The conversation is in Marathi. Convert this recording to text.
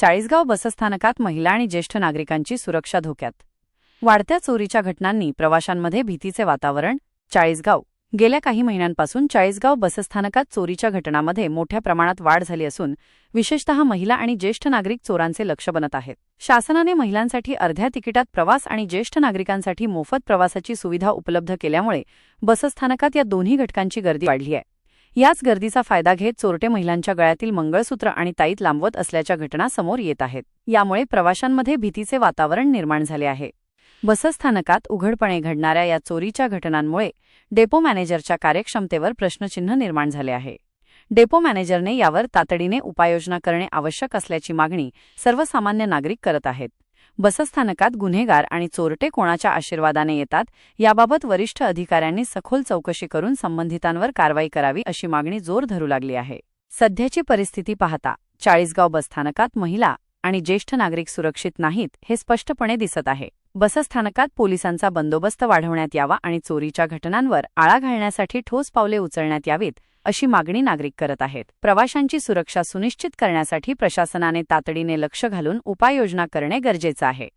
चाळीसगाव बसस्थानकात महिला आणि ज्येष्ठ नागरिकांची सुरक्षा धोक्यात. वाढत्या चोरीच्या घटनांनी प्रवाशांमध्ये भीतीचे वातावरण. चाळीसगाव. गेल्या काही महिन्यांपासून चाळीसगाव बसस्थानकात चोरीच्या घटनांमध्ये मोठ्या प्रमाणात वाढ झाली असून विशेषतः महिला आणि ज्येष्ठ नागरिक चोरांचे लक्ष बनत आहेत. शासनाने महिलांसाठी अर्ध्या तिकिटात प्रवास आणि ज्येष्ठ नागरिकांसाठी मोफत प्रवासाची सुविधा उपलब्ध केल्यामुळे बसस्थानकात या दोन्ही घटकांची गर्दी वाढली आहे. याच गर्दीचा फायदा घेत चोरटे महिलांच्या गळ्यातील मंगळसूत्र आणि ताईत लांबवत असल्याच्या घटना समोर येत आहेत. यामुळे प्रवाशांमध्ये भीतीचे वातावरण निर्माण झाले आहे. बसस्थानकात उघडपणे घडणाऱ्या या चोरीच्या घटनांमुळे डेपो मॅनेजरच्या कार्यक्षमतेवर प्रश्नचिन्ह निर्माण झाले आहे. डेपो मॅनेजरने यावर तातडीने उपाययोजना करणे आवश्यक असल्याची मागणी सर्वसामान्य नागरिक करत आहेत. बसस्थानकात गुन्हेगार आणि चोरटे कोणाच्या आशीर्वादाने येतात याबाबत वरिष्ठ अधिकाऱ्यांनी सखोल चौकशी करून संबंधितांवर कारवाई करावी अशी मागणी जोर धरू लागली आहे. सध्याची परिस्थिती पाहता चाळीसगाव बसस्थानकात महिला आणि ज्येष्ठ नागरिक सुरक्षित नाहीत हे स्पष्टपणे दिसत आहे. बसस्थानकात पोलिसांचा बंदोबस्त वाढवण्यात यावा आणि चोरीच्या घटनांवर आळा घालण्यासाठी ठोस पावले उचलण्यात यावीत अशी मागणी नागरिक करत आहेत. प्रवाशांची सुरक्षा सुनिश्चित करण्यासाठी प्रशासनाने तातडीने लक्ष घालून उपाययोजना करणे गरजेचं आहे.